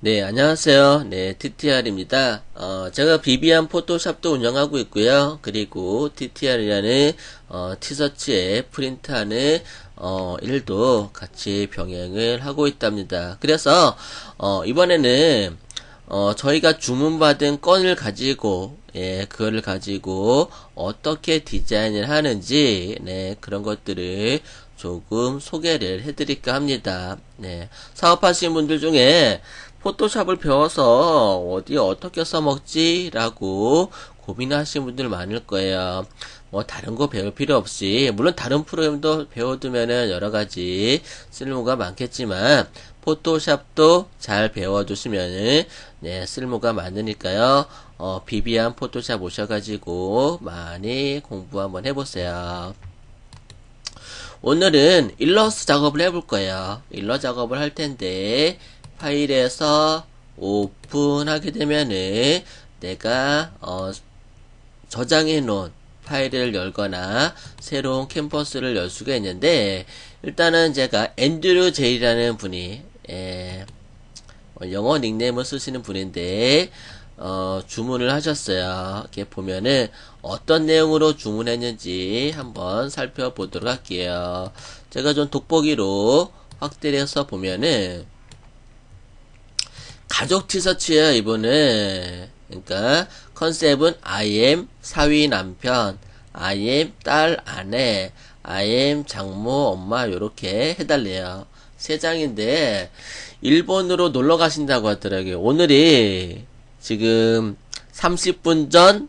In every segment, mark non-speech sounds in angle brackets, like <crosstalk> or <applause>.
네, 안녕하세요. 네, TTR입니다. 어, 제가 비비안 포토샵도 운영하고 있고요. 그리고 TTR이라는 어, 티셔츠 앱 프린트하는 어, 일도 같이 병행을 하고 있답니다. 그래서 어, 이번에는 어, 저희가 주문받은 건을 가지고 예, 그거를 가지고 어떻게 디자인을 하는지 네, 그런 것들을 조금 소개를 해드릴까 합니다. 네, 사업하시는 분들 중에 포토샵을 배워서 어디 어떻게 써먹지 라고 고민하시는 분들 많을 거예요. 뭐 다른 거 배울 필요 없이 물론 다른 프로그램도 배워두면은 여러 가지 쓸모가 많겠지만 포토샵도 잘 배워두시면은 네 쓸모가 많으니까요. 어, 비비안 포토샵 오셔가지고 많이 공부 한번 해보세요. 오늘은 일러스트 작업을 해볼 거예요. 일러 작업을 할 텐데 파일에서 오픈하게 되면은 내가 어, 저장해 놓은 파일을 열거나 새로운 캔버스를 열 수가 있는데 일단은 제가 앤드류 제이라는 분이 예, 영어 닉네임을 쓰시는 분인데 어, 주문을 하셨어요. 이렇게 보면은 어떤 내용으로 주문했는지 한번 살펴보도록 할게요. 제가 좀 돋보기로 확대를 해서 보면은 가족 티셔츠예요, 이번에. 그러니까 컨셉은 I am 사위 남편, I am 딸 아내, I am 장모 엄마 요렇게 해달래요. 세 장인데 일본으로 놀러 가신다고 하더라고요. 오늘이 지금 30분 전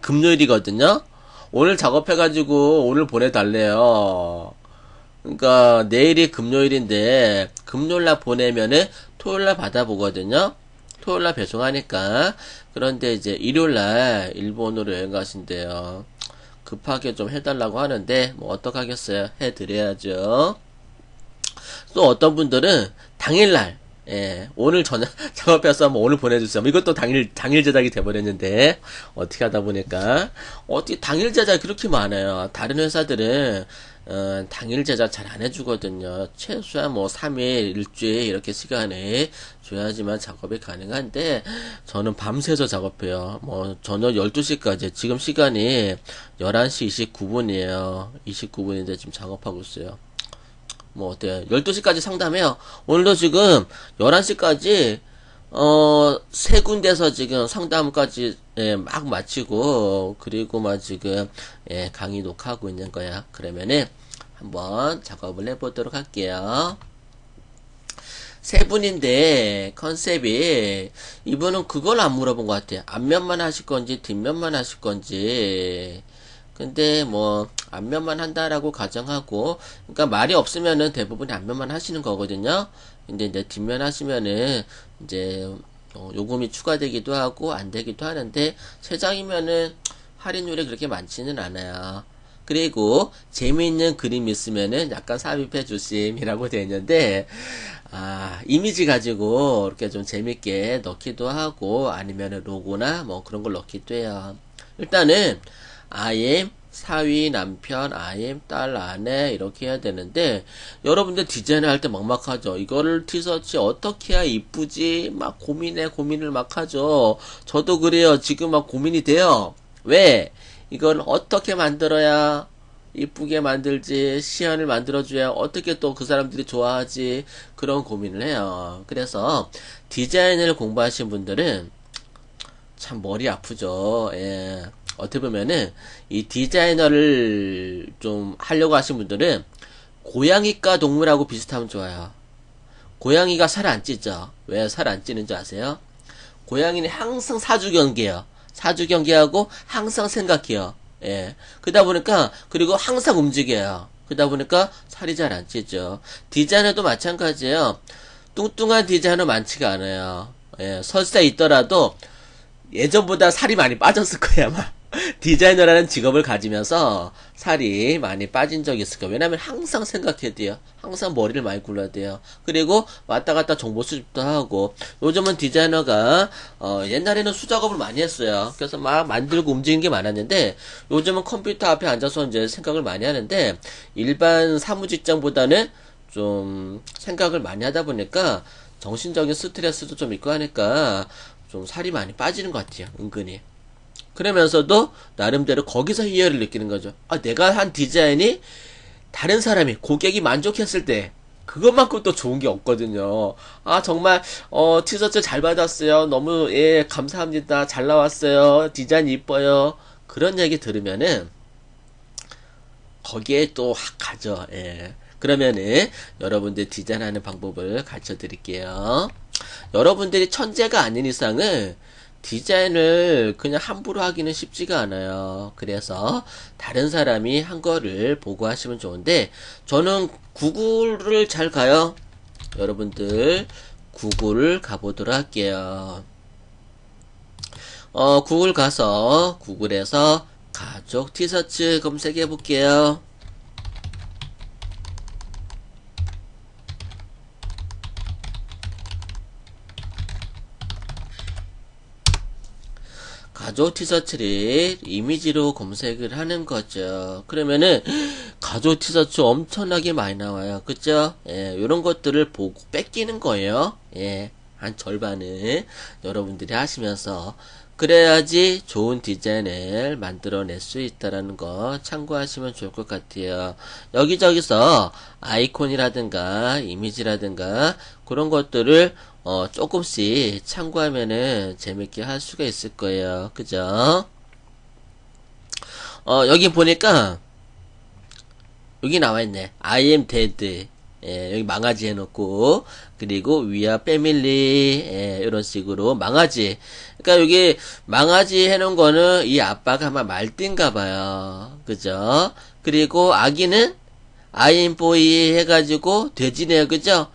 금요일이거든요. 오늘 작업해가지고 오늘 보내달래요. 그러니까 내일이 금요일인데 금요일날 보내면은 토요일날 받아보거든요. 토요일날 배송하니까 그런데 이제 일요일날 일본으로 여행 가신대요. 급하게 좀 해달라고 하는데 뭐 어떡하겠어요. 해드려야죠. 또 어떤 분들은 당일날 예, 오늘 저녁 작업해서 뭐 오늘 보내주세요. 뭐 이것도 당일 당일 제작이 돼버렸는데 어떻게 하다 보니까 어떻게 당일 제작 그렇게 많아요. 다른 회사들은 어, 당일 제작 잘 안 해주거든요. 최소한 뭐 3일, 일주일 이렇게 시간을 줘야지만 작업이 가능한데 저는 밤새서 작업해요. 뭐 저녁 12시까지 지금 시간이 11시 29분이에요. 29분인데 지금 작업하고 있어요. 뭐 어때요? 12시까지 상담해요. 오늘도 지금 11시까지 어, 세 군데서 지금 상담까지 예, 막 마치고 그리고 막 지금 예, 강의 녹화하고 있는 거야. 그러면은 한번 작업을 해보도록 할게요. 세 분인데 컨셉이 이분은 그걸 안 물어본 것 같아요. 앞면만 하실 건지 뒷면만 하실 건지 근데 뭐 앞면만 한다라고 가정하고 그러니까 말이 없으면은 대부분 앞면만 하시는 거거든요. 근데 이제 뒷면 하시면은 이제 어, 요금이 추가되기도 하고 안 되기도 하는데 세 장이면은 할인율이 그렇게 많지는 않아요. 그리고 재미있는 그림 있으면은 약간 삽입해 주심이라고 되어 있는데 아 이미지 가지고 이렇게 좀 재밌게 넣기도 하고 아니면은 로고나 뭐 그런 걸 넣기도 해요. 일단은 am 사위, 남편, 아임, 딸, 아내 이렇게 해야 되는데 여러분들 디자인을 할 때 막막하죠. 이거를 티셔츠 어떻게 해야 이쁘지? 막 고민해 고민을 막 하죠. 저도 그래요. 지금 막 고민이 돼요. 왜? 이걸 어떻게 만들어야 이쁘게 만들지 시연을 만들어줘야 어떻게 또 그 사람들이 좋아하지 그런 고민을 해요. 그래서 디자인을 공부하신 분들은 참 머리 아프죠. 예. 어떻게 보면은 이 디자이너를 좀 하려고 하신 분들은 고양이과 동물하고 비슷하면 좋아요. 고양이가 살 안 찌죠. 왜 살 안 찌는지 아세요? 고양이는 항상 사주 경계요. 사주 경계하고 항상 생각해요. 예. 그러다 보니까 그리고 항상 움직여요. 그러다 보니까 살이 잘 안 찌죠. 디자이너도 마찬가지예요. 뚱뚱한 디자이너 많지가 않아요. 예. 설사 있더라도 예전보다 살이 많이 빠졌을 거야, 아마. <laughs> 디자이너라는 직업을 가지면서 살이 많이 빠진 적이 있을 거예요. 왜냐면 항상 생각해야 돼요. 항상 머리를 많이 굴러야 돼요. 그리고 왔다 갔다 정보 수집도 하고 요즘은 디자이너가 어, 옛날에는 수작업을 많이 했어요. 그래서 막 만들고 움직이는 게 많았는데 요즘은 컴퓨터 앞에 앉아서 이제 생각을 많이 하는데 일반 사무 직장보다는 좀 생각을 많이 하다 보니까 정신적인 스트레스도 좀 있고 하니까 좀 살이 많이 빠지는 것 같아요. 은근히. 그러면서도 나름대로 거기서 희열을 느끼는 거죠. 아, 내가 한 디자인이 다른 사람이 고객이 만족했을 때 그것만큼 또 좋은 게 없거든요. 아 정말 어 티셔츠 잘 받았어요. 너무 예 감사합니다. 잘 나왔어요. 디자인 이뻐요. 그런 얘기 들으면은 거기에 또 확 가죠. 예. 그러면은 여러분들 디자인하는 방법을 가르쳐 드릴게요. 여러분들이 천재가 아닌 이상은 디자인을 그냥 함부로 하기는 쉽지가 않아요. 그래서 다른 사람이 한 거를 보고 하시면 좋은데 저는 구글을 잘 가요. 여러분들 구글 가보도록 할게요. 어, 구글 가서 구글에서 가족 티셔츠 검색해 볼게요. 가족 티셔츠를 이미지로 검색을 하는 거죠. 그러면은 가족 티셔츠 엄청나게 많이 나와요. 그죠? 예, 이런 것들을 보고 뺏기는 거예요. 예, 한 절반은 여러분들이 하시면서 그래야지 좋은 디자인을 만들어낼 수 있다라는 거 참고하시면 좋을 것 같아요. 여기저기서 아이콘이라든가 이미지라든가 그런 것들을 어, 조금씩 참고하면은 재밌게 할 수가 있을 거예요. 그죠? 어, 여기 보니까 여기 나와 있네. I am dead. 예, 여기 망아지 해놓고 그리고 위아 패밀리 예, 이런 식으로 망아지 그러니까 여기 망아지 해놓은 거는 이 아빠가 아마 말띠인가 봐요 그죠 그리고 아기는 아임보이 해가지고 돼지네요 그죠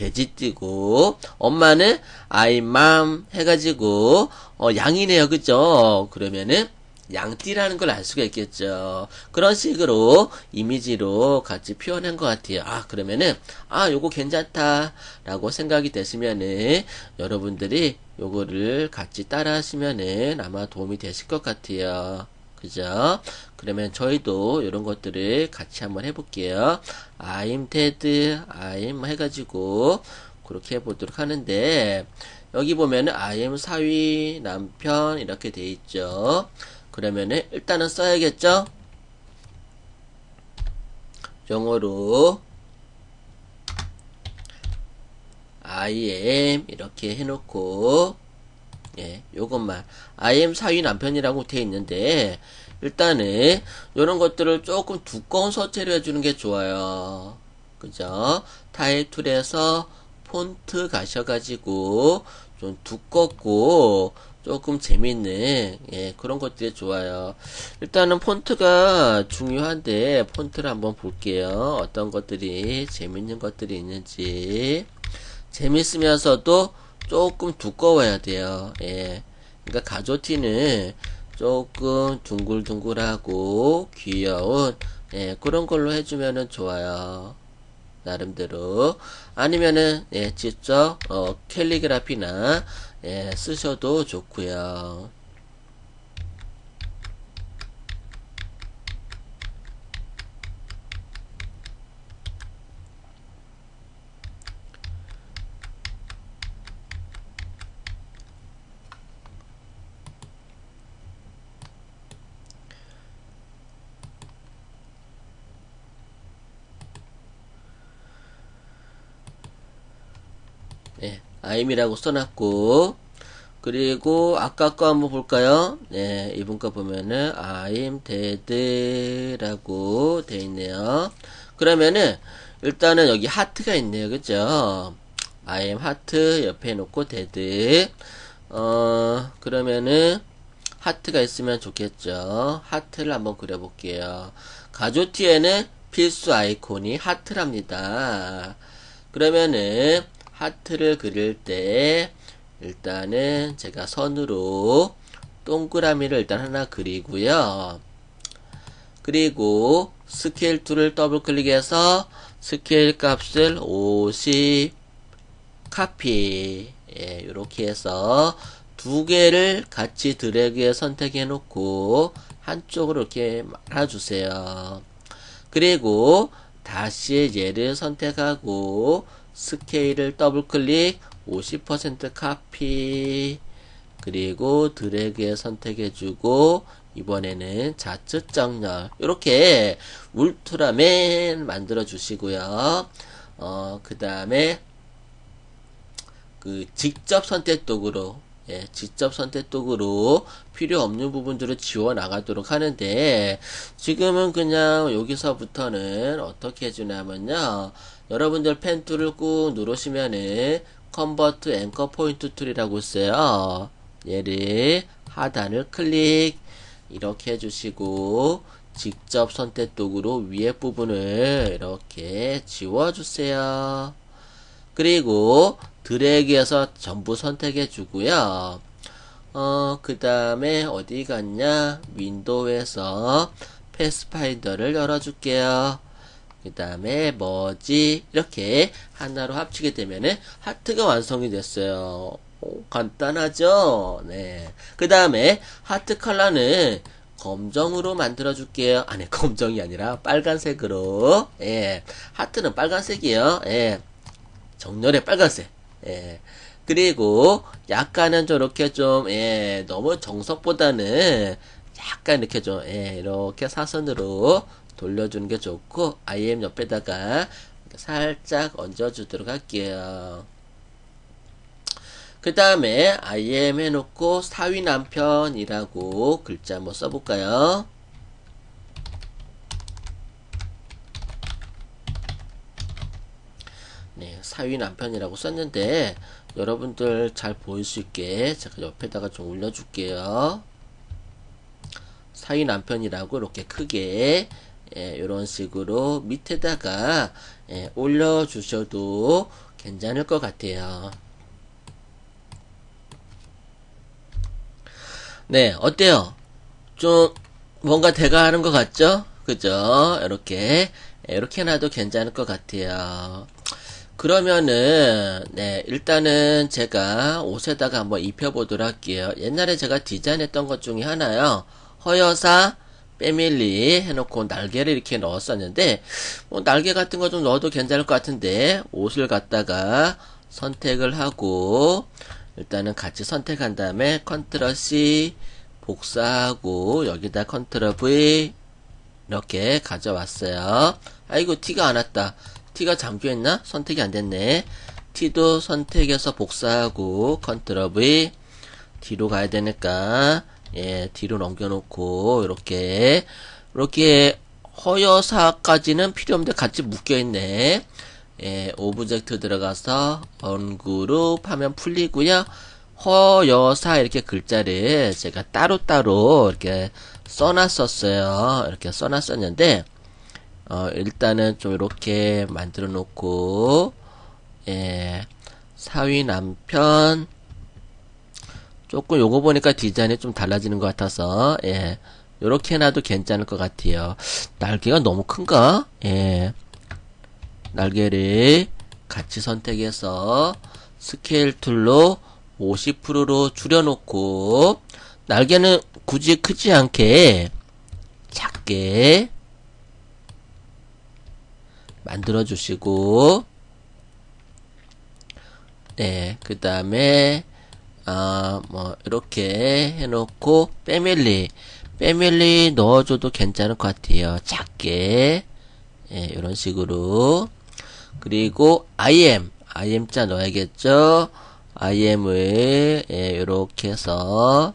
돼지띠고 엄마는 아임맘 해가지고 어, 양이네요 그죠 그러면은 양띠라는 걸 알 수가 있겠죠. 그런 식으로 이미지로 같이 표현한 것 같아요. 아, 그러면은, 아, 요거 괜찮다. 라고 생각이 되시면은, 여러분들이 요거를 같이 따라 하시면은 아마 도움이 되실 것 같아요. 그죠? 그러면 저희도 이런 것들을 같이 한번 해볼게요. I'm Ted, I'm 해가지고, 그렇게 해보도록 하는데, 여기 보면은 I am 사위, 남편, 이렇게 돼 있죠. 그러면은 일단은 써야겠죠? 영어로 I am 이렇게 해놓고 예, 요것만 I am 사위 남편이라고 돼 있는데 일단은 이런 것들을 조금 두꺼운 서체로 해주는 게 좋아요. 그죠? 타일 툴에서 폰트 가셔가지고 좀 두껍고 조금 재밌는 예, 그런 것들이 좋아요. 일단은 폰트가 중요한데 폰트를 한번 볼게요. 어떤 것들이 재밌는 것들이 있는지 재밌으면서도 조금 두꺼워야 돼요. 예. 그러니까 가조티는 조금 둥글둥글하고 귀여운 예, 그런 걸로 해주면은 좋아요. 나름대로 아니면은 예, 직접 어, 캘리그라피나 예, 쓰셔도 좋고요. 예, 아임이라고 써놨고 그리고 아까 거 한번 볼까요? 네, 이분 거 보면은 I'm dead라고 돼 있네요. 그러면은 일단은 여기 하트가 있네요. 그죠? I am 하트 옆에 놓고 dead. 어, 그러면은 하트가 있으면 좋겠죠. 하트를 한번 그려볼게요. 가조티에는 필수 아이콘이 하트랍니다. 그러면은 하트를 그릴 때 일단은 제가 선으로 동그라미를 일단 하나 그리고요. 그리고 스케일 툴을 더블 클릭해서 스케일 값을 50 카피 예, 이렇게 해서 두 개를 같이 드래그해 선택해 놓고 한쪽으로 이렇게 말아주세요. 그리고 다시 얘를 선택하고 스케일을 더블 클릭 50% 카피. 그리고 드래그에 선택해주고 이번에는 좌측 정렬. 이렇게 울트라맨 만들어 주시고요. 어, 그 다음에 그 직접 선택 도구로 예, 직접 선택 도구로 필요 없는 부분들을 지워 나가도록 하는데 지금은 그냥 여기서부터는 어떻게 해주냐면요 여러분들 펜 툴을 꾹 누르시면은 컨버트 앵커 포인트 툴이라고 있어요 얘를 하단을 클릭 이렇게 해주시고 직접 선택 도구로 위에 부분을 이렇게 지워주세요 그리고 드래그해서 전부 선택해 주고요. 어, 그 다음에 어디 갔냐? 윈도우에서 패스파인더를 열어줄게요. 그 다음에 뭐지? 이렇게 하나로 합치게 되면은 하트가 완성이 됐어요. 오, 간단하죠? 네. 그 다음에 하트 컬러는 검정으로 만들어 줄게요. 아니, <laughs> 검정이 아니라 빨간색으로. 예. 하트는 빨간색이에요. 예. 정렬의 빨간색. 예. 그리고 약간은 저렇게 좀, 예, 너무 정석보다는 약간 이렇게 좀, 예, 이렇게 사선으로 돌려주는 게 좋고, IM 옆에다가 살짝 얹어주도록 할게요. 그 다음에 IM 해놓고 사위 남편이라고 글자 한번 써볼까요? 네, 사위 남편이라고 썼는데 여러분들 잘 보일 수 있게 제가 옆에다가 좀 올려줄게요. 사위 남편이라고 이렇게 크게 예, 이런 식으로 밑에다가 예, 올려주셔도 괜찮을 것 같아요. 네, 어때요? 좀 뭔가 대가하는 것 같죠? 그죠? 이렇게 이렇게 놔도 괜찮을 것 같아요. 그러면은 네 일단은 제가 옷에다가 한번 입혀보도록 할게요 옛날에 제가 디자인했던 것 중에 하나요 허여사 패밀리 해놓고 날개를 이렇게 넣었었는데 뭐 날개 같은 거 좀 넣어도 괜찮을 것 같은데 옷을 갖다가 선택을 하고 일단은 같이 선택한 다음에 컨트롤 C 복사하고 여기다 컨트롤 V 이렇게 가져왔어요 아이고 티가 안 왔다 T가 잠겨있나? 선택이 안 됐네. T도 선택해서 복사하고 컨트롤 V 뒤로 가야 되니까 예 뒤로 넘겨놓고 이렇게 이렇게 허여사까지는 필요 없는데 같이 묶여있네. 예, 오브젝트 들어가서 언그룹 하면 풀리고요. 허여사 이렇게 글자를 제가 따로따로 이렇게 써놨었어요. 이렇게 써놨었는데 어, 일단은 좀 이렇게 만들어 놓고, 예, 사위 남편, 조금 요거 보니까 디자인이 좀 달라지는 것 같아서, 예, 요렇게 해놔도 괜찮을 것 같아요. 날개가 너무 큰가? 예, 날개를 같이 선택해서 스케일 툴로 50%로 줄여놓고, 날개는 굳이 크지 않게 작게 만들어 주시고 네, 그 다음에 아, 뭐 이렇게 해놓고 패밀리 패밀리 넣어줘도 괜찮을 것 같아요. 작게 예, 이런 식으로 그리고 IM IM자 넣어야겠죠. IM을 예, 이렇게 해서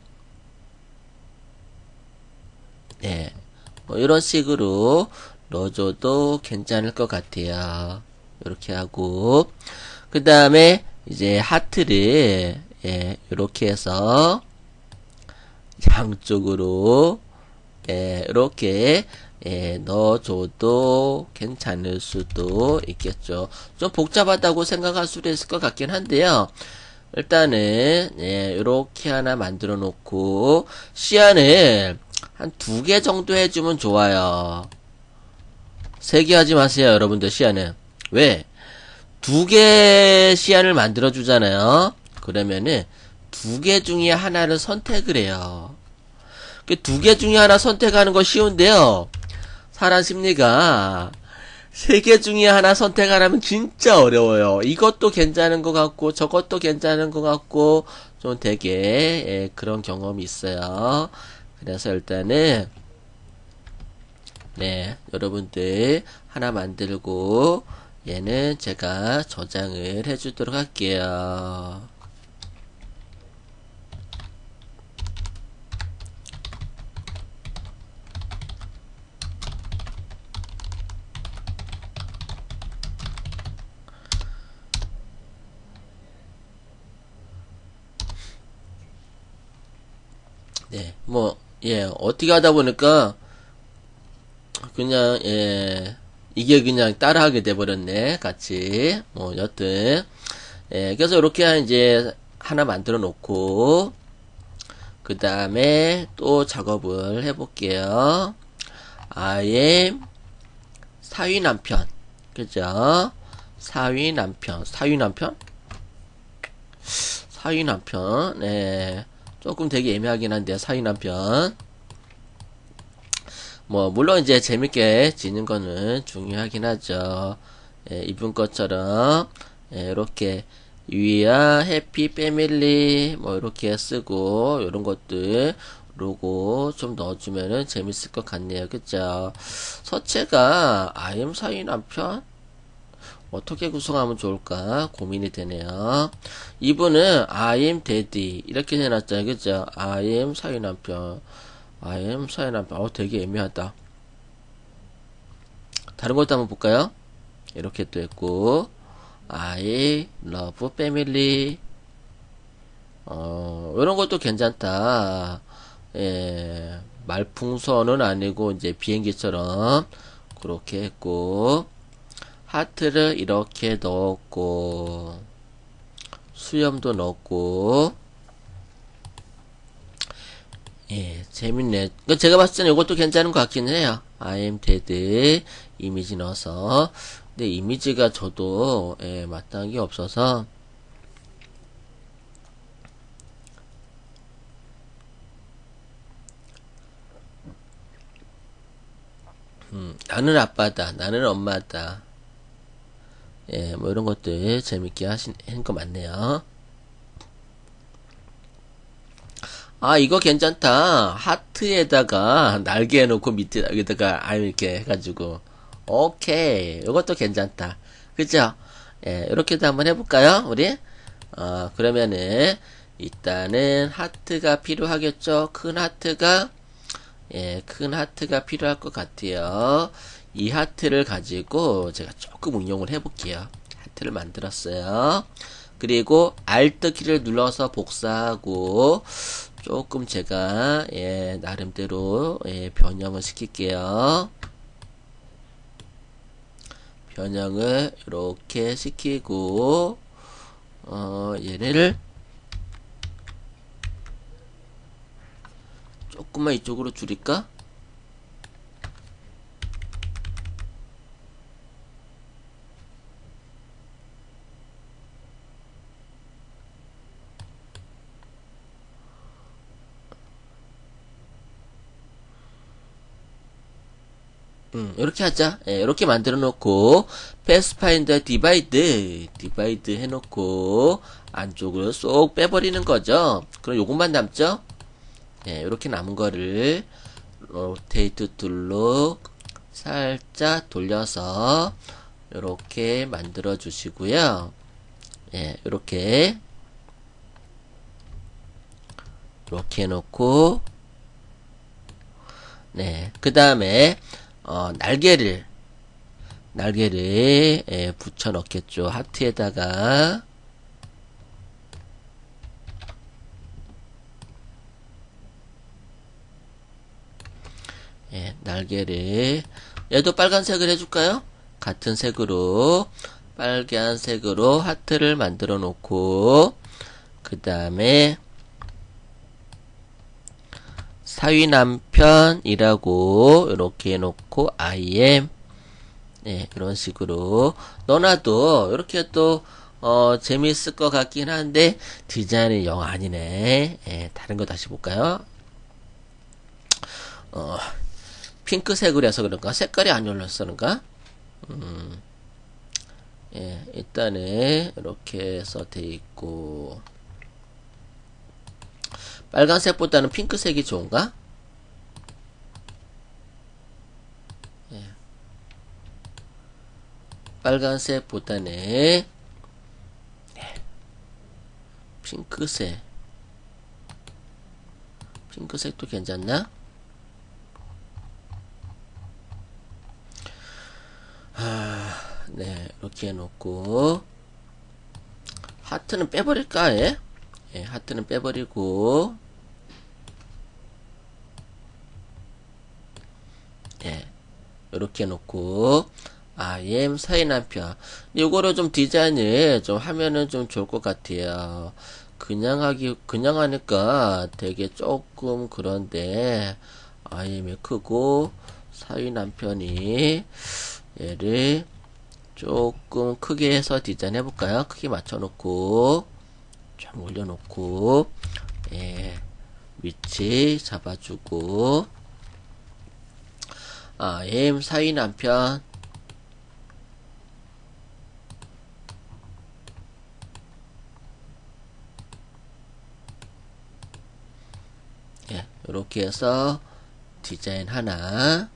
예, 뭐 이런 식으로 넣어줘도 괜찮을 것 같아요. 이렇게 하고 그 다음에 이제 하트를 예, 이렇게 해서 양쪽으로 예, 이렇게 예, 넣어줘도 괜찮을 수도 있겠죠. 좀 복잡하다고 생각할 수도 있을 것 같긴 한데요. 일단은 예, 이렇게 하나 만들어 놓고 시야는 한두 개 정도 해주면 좋아요. 세 개 하지 마세요, 여러분들 시야는. 왜? 두 개 시야를 만들어 주잖아요. 그러면은 두 개 중에 하나를 선택을 해요. 그 두 개 중에 하나 선택하는 거 쉬운데요. 사람 심리가 세 개 중에 하나 선택하라면 진짜 어려워요. 이것도 괜찮은 것 같고, 저것도 괜찮은 것 같고, 좀 되게, 예, 그런 경험이 있어요. 그래서 일단은, 네, 여러분들 하나 만들고, 얘는 제가 저장을 해주도록 할게요. 네, 뭐, 예, 어떻게 하다 보니까, 그냥, 예, 이게 그냥 따라하게 돼버렸네, 같이. 뭐, 여튼. 예, 그래서 이렇게 이제 하나 만들어 놓고, 그 다음에 또 작업을 해볼게요. Am 사위 남편. 그죠? 사위 남편. 사위 남편? 사위 남편. 네. 조금 되게 애매하긴 한데, 사위 남편. 뭐, 물론 이제 재밌게 지는 거는 중요하긴 하죠. 예, 이분 것처럼, 예, 이렇게, 위아, 해피, 패밀리, 뭐, 이렇게 쓰고, 이런 것들, 로고 좀 넣어주면은 재밌을 것 같네요. 그죠? 서체가, 아임 사위 남편? 어떻게 구성하면 좋을까 고민이 되네요. 이분은 I am daddy 이렇게 해놨잖아요. 그죠? I am 사위 남편. I am 사위 남편. 어, 되게 애매하다. 다른 것도 한번 볼까요? 이렇게 또 했고 I love family 어, 이런 것도 괜찮다. 예, 말풍선은 아니고 이제 비행기처럼 그렇게 했고 하트를 이렇게 넣었고 수염도 넣었고. 예 재밌네. 제가 봤을 때는 이것도 괜찮은 것 같긴 해요. I am dead 이미지 넣어서. 근데 이미지가 저도 예, 마땅한 게 없어서. 음, 나는 아빠다. 나는 엄마다 예, 뭐 이런 것들 재밌게 하신, 한거 많네요. 아, 이거 괜찮다. 하트에다가 날개 해놓고 밑에다가 아 이렇게 해가지고. 오케이. 이것도 괜찮다. 그죠? 예, 이렇게도 한번 해볼까요? 우리? 어, 그러면은, 일단은 하트가 필요하겠죠? 큰 하트가, 예, 큰 하트가 필요할 것 같아요. 이 하트를 가지고 제가 조금 응용을 해볼게요. 하트를 만들었어요. 그리고 Alt 키를 눌러서 복사하고 조금 제가 예, 나름대로 예, 변형을 시킬게요. 변형을 이렇게 시키고 어, 얘를 조금만 이쪽으로 줄일까? 음, 이렇게 하자. 예, 이렇게 만들어 놓고, 패스파인더 디바이드, 디바이드 해놓고, 안쪽으로 쏙 빼버리는 거죠. 그럼 요것만 남죠? 예, 이렇게 남은 거를, 로테이트 툴로 살짝 돌려서, 이렇게 만들어 주시고요. 예, 이렇게, 이렇게 해놓고, 네, 그 다음에, 어, 날개를 날개를 예, 붙여 넣겠죠. 하트에다가 예, 날개를 얘도 빨간색을 해줄까요? 같은 색으로 빨간색으로 하트를 만들어 놓고 그 다음에 사위 남편이라고 이렇게 해놓고 I am 네, 이런 식으로 너나도 이렇게 또 어, 재미있을 것 같긴 한데 디자인이 영 아니네. 예, 다른 거 다시 볼까요? 어, 핑크색으로 해서 그런가? 색깔이 안 올랐어 그런가? 음, 예, 일단은 이렇게 해서 돼 있고 빨간색보다는 핑크색이 좋은가? 예. 빨간색보다는 예. 핑크색 핑크색도 괜찮나? 아, 네, 이렇게 해놓고 하트는 빼버릴까? 예? 예, 하트는 빼버리고 예, 이렇게 해놓고 I am 사이 남편 이거를 좀 디자인을 좀 하면은 좀 좋을 것 같아요 그냥 하기 그냥 하니까 되게 조금 그런데 I am이 크고 사위 남편이 얘를 조금 크게 해서 디자인 해볼까요? 크게 맞춰놓고 좀 올려놓고 예, 위치 잡아주고 아, M 사위 남편. 예, 이렇게 해서 디자인 하나.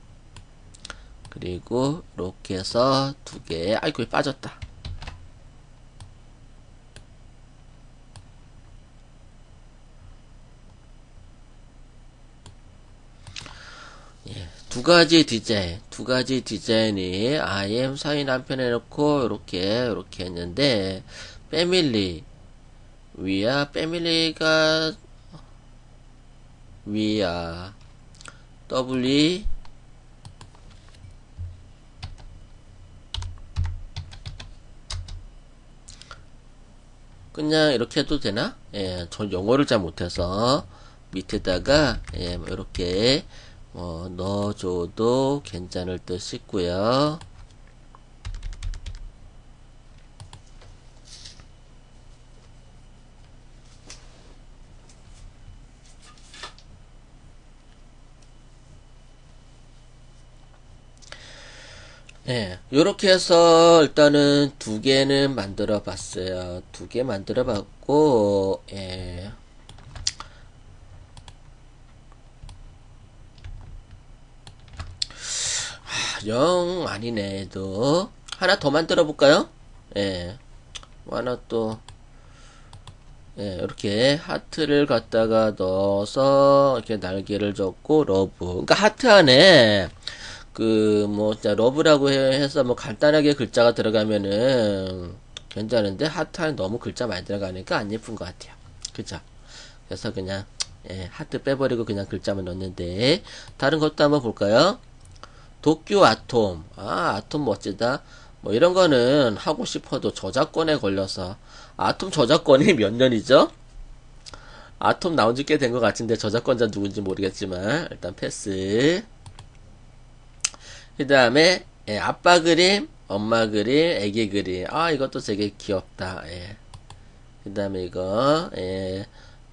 그리고 이렇게 해서 두 개. 아이고 빠졌다 예, 두 가지 디자인 두 가지 디자인이 IM 사인 한편 해놓고 이렇게 이렇게 했는데 패밀리 위아 패밀리가 위아 W 그냥 이렇게 해도 되나? 예, 전 영어를 잘 못해서 밑에다가 예, 뭐 이렇게 뭐 넣어줘도 괜찮을 듯 싶고요. 예, 요렇게 해서 일단은 두 개는 만들어 봤어요. 두 개 만들어 봤고, 예. 하, 영 아니네, 도 하나 더 만들어 볼까요? 예. 뭐 하나 또, 예, 이렇게 하트를 갖다가 넣어서 이렇게 날개를 줬고, 러브. 그러니까 하트 안에 그 뭐 진짜 러브라고 해서 뭐 간단하게 글자가 들어가면은 괜찮은데 하트는 너무 글자 많이 들어가니까 안 예쁜 것 같아요. 그죠? 그래서 그냥 예, 하트 빼버리고 그냥 글자만 넣는데 다른 것도 한번 볼까요? 도쿄 아톰 아 아톰 멋지다 뭐 이런 거는 하고 싶어도 저작권에 걸려서 아톰 저작권이 <laughs> 몇 년이죠? 아톰 나온 지 꽤 된 것 같은데 저작권자 누군지 모르겠지만 일단 패스 그 다음에 예, 아빠 그림, 엄마 그림, 애기 그림. 아 이것도 되게 귀엽다. 예. 그 다음에 이거 예,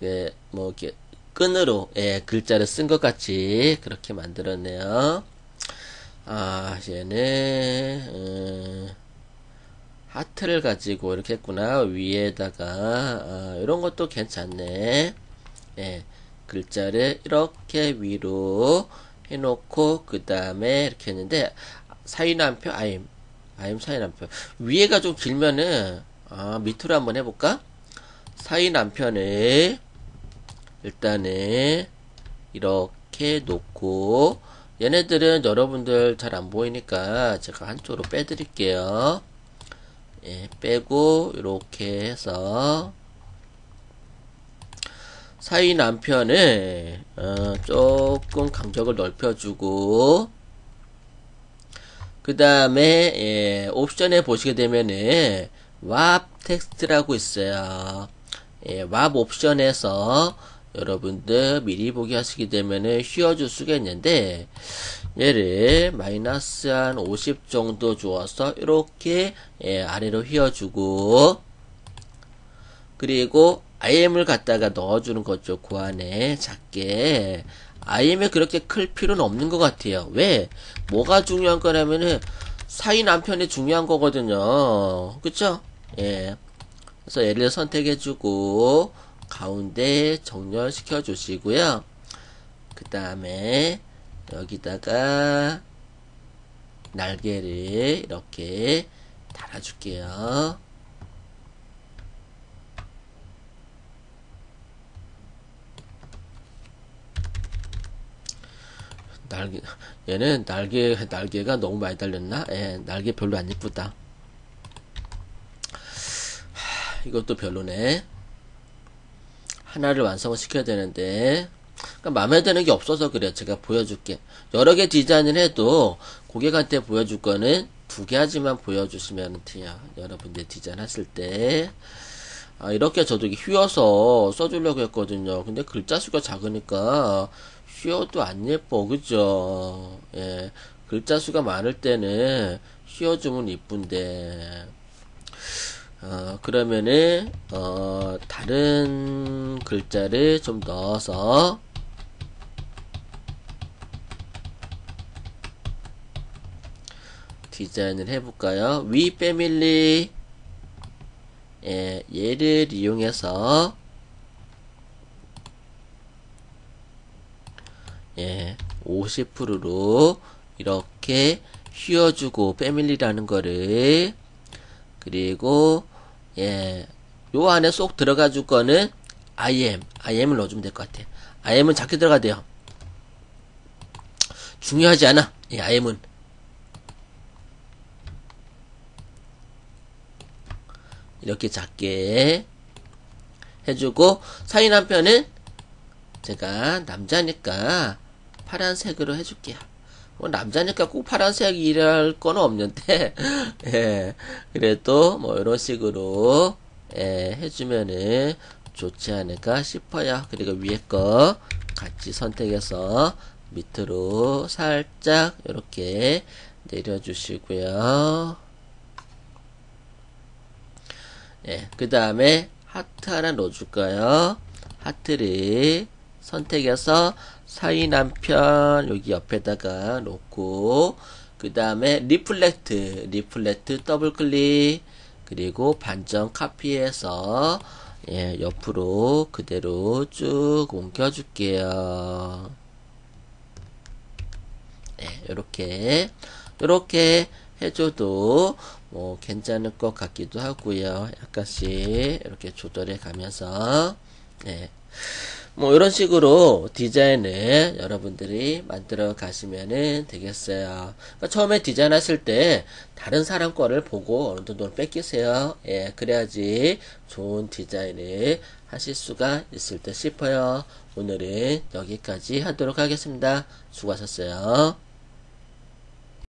예, 뭐 이렇게 끈으로 예, 글자를 쓴 것 같이 그렇게 만들었네요. 아 얘는 음, 하트를 가지고 이렇게 했구나 위에다가. 아, 이런 것도 괜찮네. 예, 글자를 이렇게 위로 해놓고 그 다음에 이렇게 했는데 사이남표 아임. 아임 사이남표. 위에가 좀 길면은 아 밑으로 한번 해볼까? 사이남편을 일단은 이렇게 놓고 얘네들은 여러분들 잘 안 보이니까 제가 한쪽으로 빼드릴게요 예, 빼고 이렇게 해서 사이 남편을 어, 조금 간격을 넓혀주고 그 다음에 예, 옵션에 보시게 되면은 왑 텍스트라고 있어요. 예, 왑 옵션에서 여러분들 미리 보기 하시게 되면은 휘어줄 수가 있는데 얘를 마이너스 한 50 정도 주어서 이렇게 예, 아래로 휘어주고 그리고 IM을 갖다가 넣어주는 거죠. 그 안에 작게. IM에 그렇게 클 필요는 없는 것 같아요. 왜? 뭐가 중요한 거냐면은 사위 남편이 중요한 거거든요. 그쵸? 예. 그래서 얘를 선택해주고, 가운데 정렬시켜 주시고요. 그 다음에, 여기다가, 날개를 이렇게 달아줄게요. 날개, 얘는 날개, 날개가 너무 많이 달렸나? 예, 날개 별로 안 이쁘다. 하, 이것도 별로네. 하나를 완성을 시켜야 되는데, 그러니까 마음에 드는 게 없어서 그래요. 제가 보여줄게. 여러 개 디자인을 해도 고객한테 보여줄 거는 두 개 하지만 보여주시면 돼요. 여러분들 디자인 하실 때. 아, 이렇게 저도 휘어서 써주려고 했거든요. 근데 글자 수가 작으니까 휘어도 안 예뻐. 그죠? 예. 글자 수가 많을 때는 휘어주면 이쁜데. 어, 그러면은, 어, 다른 글자를 좀 넣어서, 디자인을 해볼까요? 위 패밀리, 예, 얘를 이용해서, 예, 50%로 이렇게 휘어주고 패밀리라는 거를 그리고 예, 요 안에 쏙 들어가 줄 거는 IM, IM을 넣어주면 될 것 같아요. IM은 작게 들어가야 돼요. 중요하지 않아. 예, IM은. 이렇게 작게 해주고 사인 한 편은 제가 남자니까 파란색으로 해줄게요. 뭐 남자니까 꼭 파란색이랄 건 없는데 <laughs> 예, 그래도 뭐 이런 식으로 예, 해주면은 좋지 않을까 싶어요. 그리고 위에 거 같이 선택해서 밑으로 살짝 이렇게 내려주시고요. 예, 그 다음에 하트 하나 넣어줄까요? 하트를 선택해서 사이 남편 여기 옆에다가 놓고 그 다음에 리플렉트 리플렉트 더블 클릭 그리고 반전 카피해서 예, 옆으로 그대로 쭉 옮겨 줄게요 네, 요렇게 요렇게 해줘도 뭐 괜찮을 것 같기도 하고요 약간씩 이렇게 조절해 가면서 네. 뭐 이런 식으로 디자인을 여러분들이 만들어 가시면 되겠어요. 그러니까 처음에 디자인 하실 때 다른 사람 거를 보고 어느 정도 뺏기세요. 예, 그래야지 좋은 디자인을 하실 수가 있을 듯 싶어요. 오늘은 여기까지 하도록 하겠습니다. 수고하셨어요.